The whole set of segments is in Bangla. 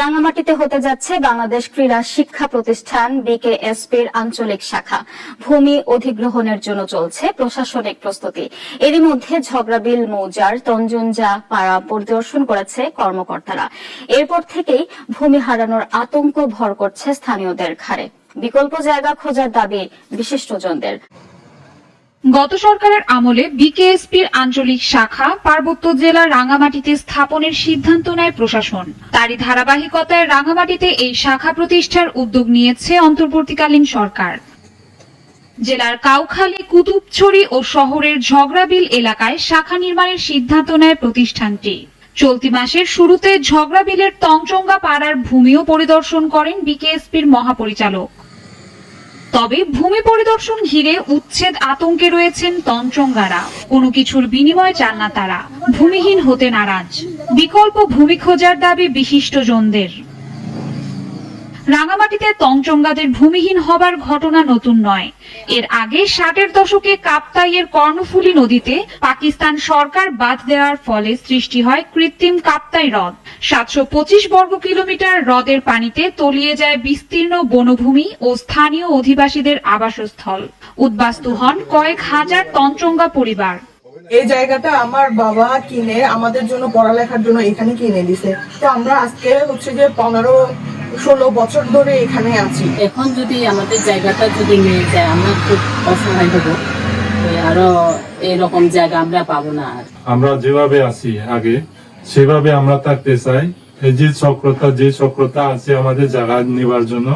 রাঙামাটিতে হতে যাচ্ছে বাংলাদেশ ক্রীড়া শিক্ষা প্রতিষ্ঠান বিকেএসপির আঞ্চলিক শাখা। ভূমি অধিগ্রহণের জন্য চলছে প্রশাসনিক প্রস্তুতি। এরই মধ্যে ঝগড়াবিল, মৌজার, তঞ্জনজা পাড়া পরিদর্শন করেছে কর্মকর্তারা। এরপর থেকেই ভূমি হারানোর আতঙ্ক ভর করছে স্থানীয়দের ঘাড়ে। বিকল্প জায়গা খোঁজার দাবি বিশিষ্টজনদের। গত সরকারের আমলে বিকেএসপির আঞ্চলিক শাখা পার্বত্য জেলার রাঙামাটিতে স্থাপনের সিদ্ধান্ত নেয় প্রশাসন। তারই ধারাবাহিকতায় রাঙামাটিতে এই শাখা প্রতিষ্ঠার উদ্যোগ নিয়েছে অন্তর্বর্তীকালীন সরকার। জেলার কাউখালী, কুতুবছড়ি ও শহরের ঝগড়াবিল এলাকায় শাখা নির্মাণের সিদ্ধান্ত নেয় প্রতিষ্ঠানটি। চলতি মাসের শুরুতে ঝগড়াবিলের তংচঙ্গা পাড়ার ভূমিও পরিদর্শন করেন বিকেএসপির মহাপরিচালক। তবে ভূমি পরিদর্শন ঘিরে উচ্ছেদ আতঙ্কে রয়েছেন তঞ্চঙ্গারা কোনো কিছুর বিনিময় চান না তারা। ভূমিহীন হতে নারাজ। বিকল্প ভূমি খোঁজার দাবি বিশিষ্টজনদের। রাঙামাটিতে তঞ্চঙ্গাদের ভূমিহীন হবার ঘটনা নতুন নয়। এর আগে ষাটের দশকে কাপ্তাইয়ের কর্ণফুলী নদীতে পাকিস্তান সরকার বাঁধ দেওয়ার ফলে সৃষ্টি হয় কৃত্রিম কাপ্তাই হ্রদ। সাতশো পঁচিশ বর্গ কিলোমিটার হ্রদের পানিতে তলিয়ে যায় বিস্তীর্ণ বনভূমি ও স্থানীয় অধিবাসীদের আবাসস্থল। উদ্বাস্তু হন কয়েক হাজার তঞ্চঙ্গা পরিবার। এই জায়গাটা আমার বাবা কিনে আমাদের জন্য পড়ালেখার জন্য এখানে কিনে দিছে। তো আমরা আজকে হচ্ছে যে পনেরো ষোলো বছর ধরে এখানে আছি। এখন যদি আমাদের জায়গাটা যদি নিয়ে যায় আমরা খুব অসহায় হব। আরও এরকম জায়গা আমরা পাবো না আর। আমরা যেভাবে আছি আগে সেভাবে আমরা থাকতে চাই। এই যে চক্রতা যে চক্রতা আছে আমাদের জায়গা নেবার জন্য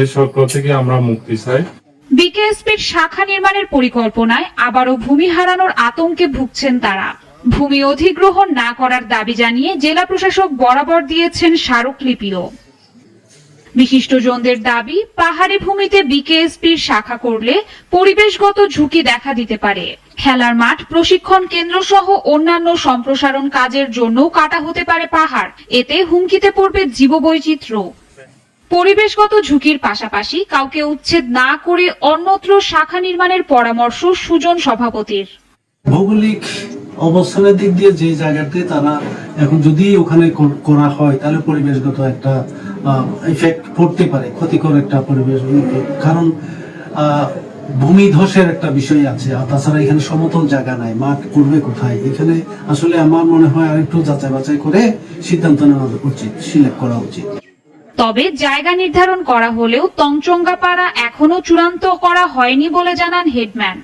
এই চক্র থেকে আমরা মুক্তি চাই। বিকেএসপির শাখা নির্মাণের পরিকল্পনায় আবারও ভূমি হারানোর আতঙ্কে ভুগছেন তারা। ভূমি অধিগ্রহণ না করার দাবি জানিয়ে জেলা প্রশাসক বরাবর দিয়েছেন স্মারকলিপিও। বিশিষ্টজনদের দাবি, পাহাড়ি ভূমিতে বিকেএসপির শাখা করলে পরিবেশগত ঝুঁকি দেখা দিতে পারে। খেলার মাঠ, প্রশিক্ষণ কেন্দ্র সহ অন্যান্য সম্প্রসারণ কাজের জন্যও কাটা হতে পারে পাহাড়। এতে হুমকিতে পড়বে জীববৈচিত্র্য। পরিবেশগত ঝুঁকির পাশাপাশি কাউকে উচ্ছেদ না করে অন্যত্র শাখা নির্মাণের পরামর্শ সুজন সভাপতির। ভৌগোলিক অবস্থানের দিক দিয়ে যে জায়গাতে তারা এখন যদি ওখানে করা হয়, তাহলে পরিবেশগত একটা ইফেক্ট পড়তে পারে ক্ষতিকর একটা পরিবেশ কারণ ভূমি ধসের একটা বিষয় আছে আর তাছাড়া এখানে সমতল জায়গা নাই মাঠ করবে কোথায়? এখানে আসলে আমার মনে হয় আরেকটু যাচাই বাছাই করে সিদ্ধান্ত নেওয়া উচিত সিলেক্ট করা উচিত। তবে জায়গা নির্ধারণ করা হলেও তংচঙ্গাপাড়া এখনও চূড়ান্ত করা হয়নি বলে জানান হেডম্যান।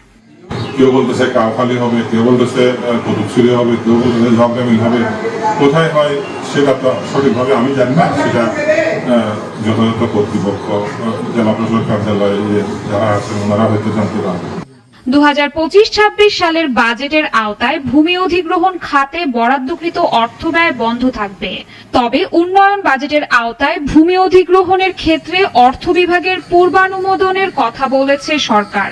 কেউ বলতেছে কাউখালি হবে কেউ বলতেছে কতুকসুরি হবে কেউ বলতেছে ঝগড়ামিল হবে। কোথায় হয় সেটা তো সঠিকভাবে আমি জানি না সেটা যথাযথ কর্তৃপক্ষ জেলা প্রশাসক কার্যালয়ে যারা আছেন ওনারা হয়তো জানতে পারবেন। দু হাজার সালের বাজেটের আওতায় ভূমি অধিগ্রহণ খাতে বরাদ্দকৃত অর্থ ব্যয় বন্ধ থাকবে। তবে উন্নয়ন বাজেটের আওতায় ভূমি অধিগ্রহণের ক্ষেত্রে অর্থ বিভাগের পূর্বানুমোদনের কথা বলেছে সরকার।